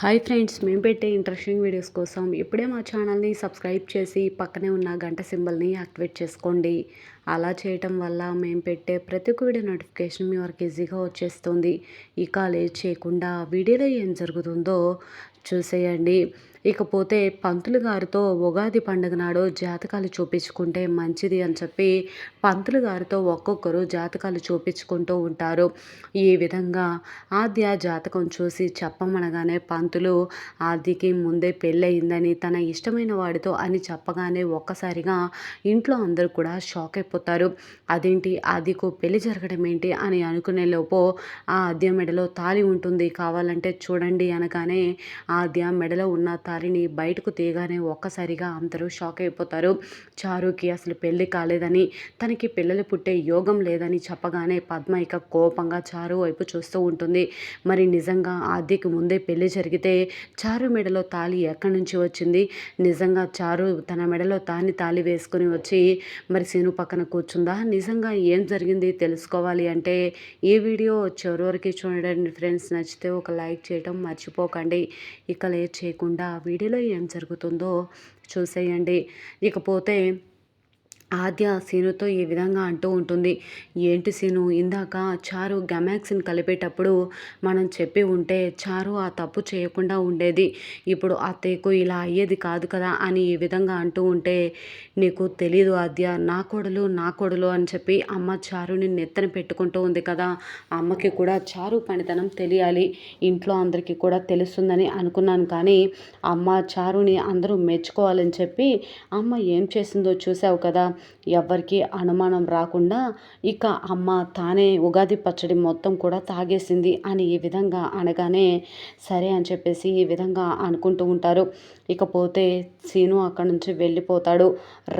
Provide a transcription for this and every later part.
Hi friends మేము పెట్టే interesting videos కోసం ఇప్పుడే మా ఛానల్ని సబ్స్క్రైబ్ చేసి పక్కనే ఉన్న గంట సింబల్ని యాక్టివేట్ చేసుకోండి. అలా చేయటం వల్ల మేము పెట్టే ప్రతి ఒక్క వీడియో నోటిఫికేషన్ మీ వరకు ఈజీగా వచ్చేస్తుంది. ఇక లేట్ చేయకుండా వీడియోలో ఏం జరుగుతుందో చూసేయండి. ఇకపోతే పంతులు గారితో ఉగాది పండుగ నాడు జాతకాలు చూపించుకుంటే మంచిది అని చెప్పి పంతులు గారితో ఒక్కొక్కరు జాతకాలు చూపించుకుంటూ ఉంటారు. ఈ విధంగా ఆద్య జాతకం చూసి చెప్పమనగానే పంతులు ఆద్యకి ముందే పెళ్ళయిందని తన ఇష్టమైన వాడితో అని చెప్పగానే ఒక్కసారిగా ఇంట్లో అందరూ కూడా షాక్ అయిపోతారు. అదేంటి? ఆదికు పెళ్ళి జరగడం ఏంటి అని అనుకునే లోపు ఆ ఆద్య మెడలో తాలి ఉంటుంది. కావాలంటే చూడండి అనగానే ఆద్య మెడలో ఉన్న తాలిని బయటకు తీయగానే ఒక్కసారిగా అందరూ షాక్ అయిపోతారు. చారుకి అసలు పెళ్ళి కాలేదని తనకి పిల్లలు పుట్టే యోగం లేదని చెప్పగానే పద్మ ఇక కోపంగా చారు వైపు చూస్తూ ఉంటుంది. మరి నిజంగా ఆద్యకి ముందే పెళ్ళి జరిగితే చారు మెడలో తాలి ఎక్కడి నుంచి వచ్చింది? నిజంగా చారు తన మెడలో తాని తాలి వేసుకుని వచ్చి మరి సీను పక్కన కూర్చుందా? నిజంగా ఏం జరిగింది? తెలుసుకోవాలి అంటే ఈ వీడియో చివరి చూడండి ఫ్రెండ్స్. నచ్చితే ఒక లైక్ చేయడం మర్చిపోకండి. ఇక లేట్ చేయకుండా వీడియోలో ఏం జరుగుతుందో చూసేయండి. ఇకపోతే ఆద్య సీనుతో ఈ విధంగా అంటూ ఉంటుంది. ఏంటి సీను? ఇందాక చారు గమాక్సిన్ కలిపేటప్పుడు మనం చెప్పి ఉంటే చారు ఆ తప్పు చేయకుండా ఉండేది. ఇప్పుడు అత్తయ్యకు ఇలా అయ్యేది కాదు కదా అని ఈ విధంగా అంటూ ఉంటే నీకు తెలీదు ఆద్య. నా కొడలు నా కొడలు అని చెప్పి అమ్మ చారుని నెత్తన పెట్టుకుంటూ ఉంది కదా. అమ్మకి కూడా చారు పనితనం తెలియాలి. ఇంట్లో అందరికీ కూడా తెలుస్తుందని అనుకున్నాను కానీ అమ్మ చారుని అందరూ మెచ్చుకోవాలని చెప్పి అమ్మ ఏం చేసిందో చూసావు కదా. ఎవ్వరికి అనుమానం రాకుండా ఇక అమ్మ తానే ఉగాది పచ్చడి మొత్తం కూడా తాగేసింది అని ఈ విధంగా అనగానే సరే అని చెప్పేసి ఈ విధంగా అనుకుంటూ ఉంటారు. ఇకపోతే సీను అక్కడి నుంచి వెళ్ళిపోతాడు.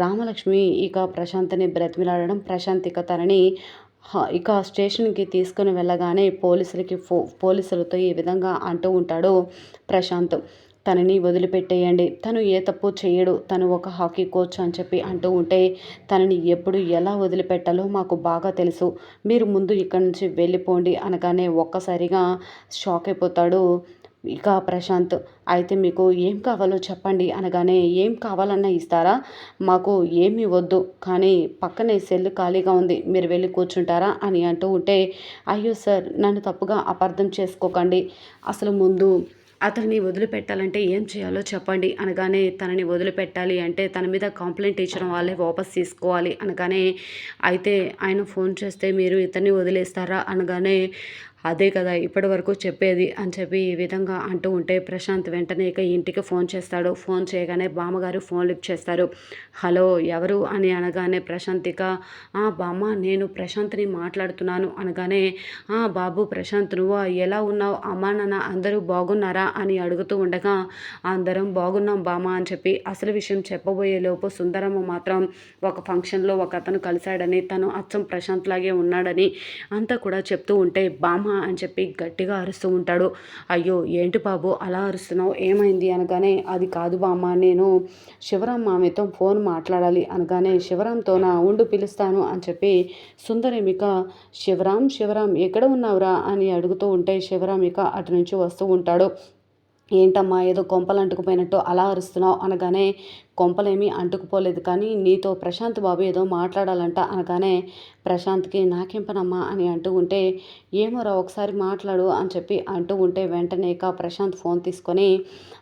రామలక్ష్మి ఇక ప్రశాంత్ని బ్రతిమిలాడడం ప్రశాంత్ ఇక తనని ఇక స్టేషన్కి తీసుకుని వెళ్ళగానే పోలీసులకి ఫో పోలీసులతో ఈ విధంగా అంటూ ఉంటాడు ప్రశాంత్. తనని వదిలిపెట్టేయండి. తను ఏ తప్పు చేయడు. తను ఒక హాకీ కోచ్ అని చెప్పి అంటూ ఉంటే తనని ఎప్పుడు ఎలా వదిలిపెట్టాలో మాకు బాగా తెలుసు. మీరు ముందు ఇక్కడి నుంచి వెళ్ళిపోండి అనగానే ఒక్కసారిగా షాక్ అయిపోతాడు ఇక ప్రశాంత్. అయితే మీకు ఏం కావాలో చెప్పండి అనగానే ఏం కావాలన్నా ఇస్తారా? మాకు ఏమీ వద్దు. కానీ పక్కనే సెల్ ఖాళీగా ఉంది. మీరు వెళ్ళి కూర్చుంటారా? అని అంటూ ఉంటే అయ్యో సార్ నన్ను తప్పుగా అపార్థం చేసుకోకండి. అసలు ముందు అతన్ని వదిలిపెట్టాలంటే ఏం చేయాలో చెప్పండి అనగానే తనని వదిలిపెట్టాలి. అంటే తన మీద కంప్లైంట్ ఇచ్చిన వాళ్ళే వాపస్ తీసుకోవాలి అనగానే అయితే ఆయన ఫోన్ చేస్తే మీరు ఇతన్ని వదిలేస్తారా? అనగానే అదే కదా ఇప్పటి వరకు చెప్పేది అని చెప్పి ఈ విధంగా అంటూ ఉంటే ప్రశాంత్ వెంటనే ఇక ఇంటికి ఫోన్ చేస్తాడు. ఫోన్ చేయగానే బామ్మగారు ఫోన్ లిఫ్ట్ చేస్తారు. హలో ఎవరు? అని అనగానే ప్రశాంత్ ఇక బామ్మ నేను ప్రశాంత్ని మాట్లాడుతున్నాను. అనగానే బాబు ప్రశాంత్ నువ్వు? ఎలా ఉన్నావు? అమ్మా నాన్న అందరూ బాగున్నారా? అని అడుగుతూ ఉండగా అందరం బాగున్నాం బామ్మ అని చెప్పి అసలు విషయం చెప్పబోయే లోపు సుందరమ్మ మాత్రం ఒక ఫంక్షన్లో ఒక అతను కలిశాడని తను అచ్చం ప్రశాంత్ లాగే ఉన్నాడని అంతా కూడా చెప్తూ ఉంటే బామ్మ అని చెప్పి గట్టిగా అరుస్తూ ఉంటాడు. అయ్యో ఏంటి బాబు అలా అరుస్తున్నావు? ఏమైంది? అనగానే అది కాదు బామ్మ నేను శివరాం మామయ్యతో ఫోన్ మాట్లాడాలి అనగానే శివరాంతో నా ఉండు పిలుస్తాను అని చెప్పి సుందరేమిక శివరాం శివరాం ఎక్కడ ఉన్నావురా? అని అడుగుతూ ఉంటే శివరామిక అటు నుంచి వస్తూ ఉంటాడు. ఏంటమ్మా ఏదో కొంపలు అంటుకుపోయినట్టు అలా అరుస్తున్నావు అనగానే కొంపలేమీ అంటుకుపోలేదు కానీ నీతో ప్రశాంత్ బాబు ఏదో మాట్లాడాలంట అనగానే ప్రశాంత్కి నాకేం పనమ్మా అని అంటూ ఉంటే ఏమోరా ఒకసారి మాట్లాడు అని చెప్పి అంటూ ఉంటే వెంటనే ఇక ప్రశాంత్ ఫోన్ తీసుకొని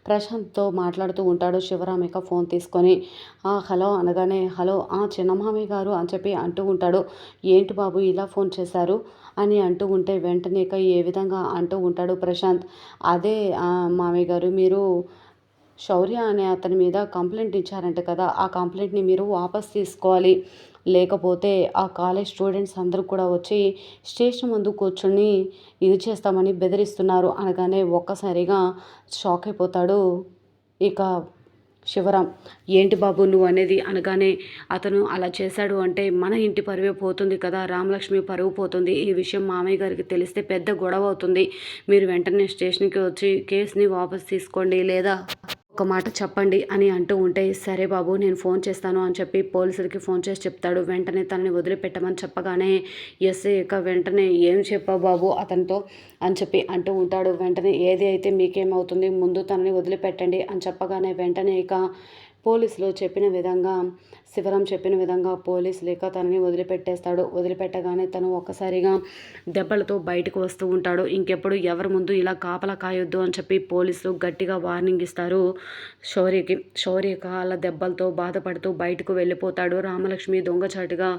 ప్రశాంత్తో మాట్లాడుతూ ఉంటాడు శివరామ్ ఇక ఫోన్ తీసుకొని హలో అనగానే హలో ఆ చిన్నమామి గారు అని చెప్పి అంటూ ఉంటాడు. ఏంటి బాబు ఇలా ఫోన్ చేశారు? అని అంటూ ఉంటే వెంటనే ఇక ఏ విధంగా అంటూ ఉంటాడు ప్రశాంత్. అదే మామయ్య గారు మీరు శౌర్య అనే అతని మీద కంప్లైంట్ ఇచ్చారంట కదా ఆ కంప్లైంట్ని మీరు వాపస్ తీసుకోవాలి. లేకపోతే ఆ కాలేజ్ స్టూడెంట్స్ అందరూ కూడా వచ్చి స్టేషన్ ముందు కూర్చొని ఇది చేస్తామని బెదిరిస్తున్నారు. అనగానే ఒక్కసారిగా షాక్ అయిపోతాడు. ఇక శివరాం ఏంటి బాబు నువ్వు అనేది? అనగానే అతను అలా చేశాడు అంటే మన ఇంటి పరువే పోతుంది కదా రామలక్ష్మి పరువు పోతుంది. ఈ విషయం మామయ్య గారికి తెలిస్తే పెద్ద గొడవ అవుతుంది. మీరు వెంటనే స్టేషన్కి వచ్చి కేసుని వాపస్ తీసుకోండి లేదా ఒక మాట చెప్పండి అని అంటూ ఉంటే సరే బాబు నేను ఫోన్ చేస్తాను అని చెప్పి పోలీసులకి ఫోన్ చేసి చెప్తాడు. వెంటనే తనని వదిలిపెట్టమని చెప్పగానే ఎస్ఐ ఇక వెంటనే ఏం చెప్పావు బాబు అతనితో? అని చెప్పి అంటూ ఉంటాడు. వెంటనే ఏది అయితే మీకేమవుతుంది ముందు తనని వదిలిపెట్టండి అని చెప్పగానే వెంటనే ఇక పోలీసులు చెప్పిన విధంగా శివరాం చెప్పిన విధంగా పోలీసు లేక తనని వదిలిపెట్టేస్తాడు. వదిలిపెట్టగానే తను ఒక్కసారిగా దెబ్బలతో బయటకు వస్తూ ఉంటాడు. ఇంకెప్పుడు ఎవరి ముందు ఇలా కాపలా కాయొద్దు అని చెప్పి పోలీసులు గట్టిగా వార్నింగ్ ఇస్తారు. శౌర్యకి శౌర్యక అలా దెబ్బలతో బాధపడుతూ బయటకు వెళ్ళిపోతాడు. రామలక్ష్మి దొంగచాటుగా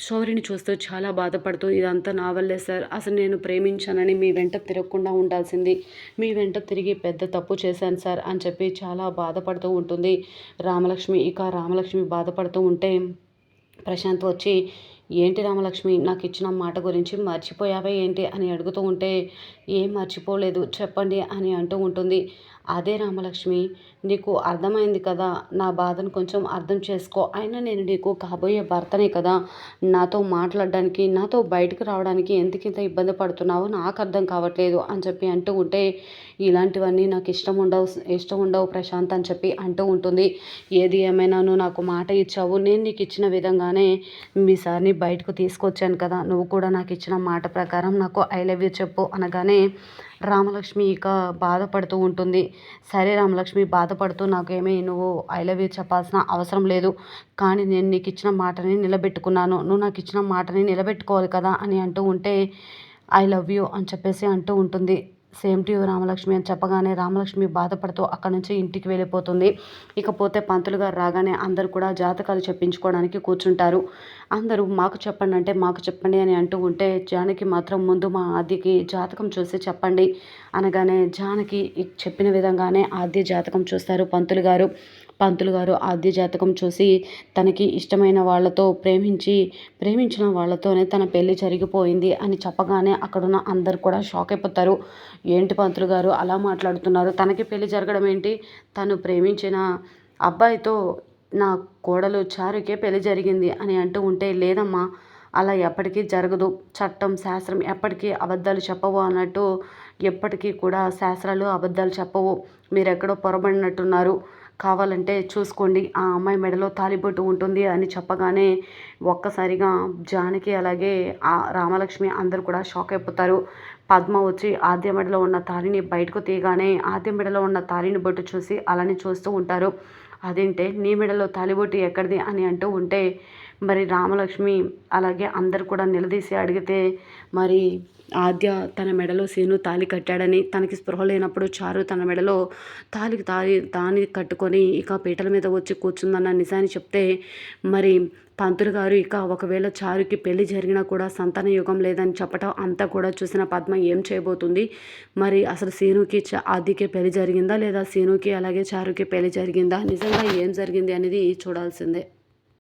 శౌర్యని చూస్తూ చాలా బాధపడుతూ ఇదంతా నా వల్లే సార్. అసలు నేను ప్రేమించానని మీ వెంట తిరగకుండా ఉండాల్సింది. మీ వెంట తిరిగి పెద్ద తప్పు చేశాను సార్ అని చెప్పి చాలా బాధపడుతూ ఉంటుంది. రామలక్ష్మి ఇక రామలక్ష్మి బాధపడుతూ ఉంటే ప్రశాంత్ వచ్చి ఏంటి రామలక్ష్మి నాకు ఇచ్చిన మాట గురించి మర్చిపోయావే ఏంటి? అని అడుగుతూ ఉంటే ఏం మర్చిపోలేదు చెప్పండి అని అంటూ ఉంటుంది. అదే రామలక్ష్మి నీకు అర్థమైంది కదా? నా బాధను కొంచెం అర్థం చేసుకో. అయినా నేను నీకు కాబోయే భర్తనే కదా? నాతో మాట్లాడడానికి నాతో బయటకు రావడానికి ఎందుకింత ఇబ్బంది పడుతున్నావో నాకు అర్థం కావట్లేదు అని చెప్పి అంటూ ఉంటే ఇలాంటివన్నీ నాకు ఇష్టం ఉండవు ఇష్టం ఉండవు ప్రశాంత్ అని చెప్పి అంటూ ఉంటుంది. ఏది ఏమైనా నువ్వు నాకు మాట ఇచ్చావు నేను నీకు ఇచ్చిన విధంగానే మీ సార్ని బయటకు తీసుకొచ్చాను కదా. నువ్వు కూడా నాకు ఇచ్చిన మాట ప్రకారం నాకు ఐ లవ్ యూ చెప్పు అనగానే రామలక్ష్మి ఇక బాధపడుతూ ఉంటుంది. సరే రామలక్ష్మి బాధపడుతూ నాకేమీ నువ్వు ఐ లవ్ యూ చెప్పాల్సిన అవసరం లేదు. కానీ నేను నీకు ఇచ్చిన మాటని నిలబెట్టుకున్నాను. నువ్వు నాకు ఇచ్చిన మాటని నిలబెట్టుకోవాలి కదా అని అంటూ ఉంటే ఐ లవ్ యూ అని చెప్పేసి అంటూ ఉంటుంది. సేమ్ టు రామలక్ష్మి అని చెప్పగానే రామలక్ష్మి బాధపడుతూ అక్కడ నుంచి ఇంటికి వెళ్ళిపోతుంది. ఇకపోతే పంతులు గారు రాగానే అందరు కూడా జాతకాలు చెప్పించుకోవడానికి కూర్చుంటారు. అందరూ మాకు చెప్పండి అంటే మాకు చెప్పండి అని అంటూ ఉంటే జానకి మాత్రం ముందు మా ఆద్యకి జాతకం చూసి చెప్పండి అనగానే జానకి చెప్పిన విధంగానే ఆద్య జాతకం చూస్తారు పంతులు గారు. పంతులు గారు ఆద్య జాతకం చూసి తనకి ఇష్టమైన వాళ్ళతో ప్రేమించి ప్రేమించిన వాళ్ళతోనే తన పెళ్ళి జరిగిపోయింది అని చెప్పగానే అక్కడున్న అందరు కూడా షాక్ అయిపోతారు. ఏంటి పంతులు గారు అలా మాట్లాడుతున్నారు? తనకి పెళ్ళి జరగడం ఏంటి? తను ప్రేమించిన అబ్బాయితో నా కోడలు చారుకే పెళ్ళి జరిగింది అని అంటూ ఉంటే లేదమ్మా అలా ఎప్పటికీ జరగదు. చట్టం శాస్త్రం ఎప్పటికీ అబద్ధాలు చెప్పవు అన్నట్టు ఎప్పటికీ కూడా శాస్త్రాలు అబద్ధాలు చెప్పవు. మీరు ఎక్కడో పొరబడినట్టున్నారు. కావాలంటే చూసుకోండి. ఆ అమ్మాయి మెడలో తాలిబొట్టు ఉంటుంది అని చెప్పగానే ఒక్కసారిగా జానకి అలాగే ఆ రామలక్ష్మి అందరు కూడా షాక్ అయిపోతారు. పద్మ వచ్చి ఆద్య మెడలో ఉన్న తాలిని బయటకు తీయగానే ఆద్య మెడలో ఉన్న తాలిని బొట్టు చూసి అలానే చూస్తూ ఉంటారు. అదేంటే నీ మెడలో తాలిబొట్టు ఎక్కడిది అని అంటూ ఉంటే మరి రామలక్ష్మి అలాగే అందరు కూడా నిలదీసి అడిగితే మరి ఆద్య తన మెడలో సీను తాలి కట్టాడని తనకి స్పృహ లేనప్పుడు చారు తన మెడలో తాలికి తాలి తాని కట్టుకొని ఇక పీటల మీద వచ్చి కూర్చుందన్న నిజాన్ని చెప్తే మరి పంతులు గారు ఇక ఒకవేళ చారుకి పెళ్ళి జరిగినా కూడా సంతాన యుగం లేదని చెప్పటం అంతా కూడా చూసిన పద్మ ఏం చేయబోతుంది? మరి అసలు సీనుకి ఆదికి పెళ్ళి జరిగిందా లేదా సీనుకి అలాగే చారుకి పెళ్ళి జరిగిందా? నిజంగా ఏం జరిగింది అనేది చూడాల్సిందే.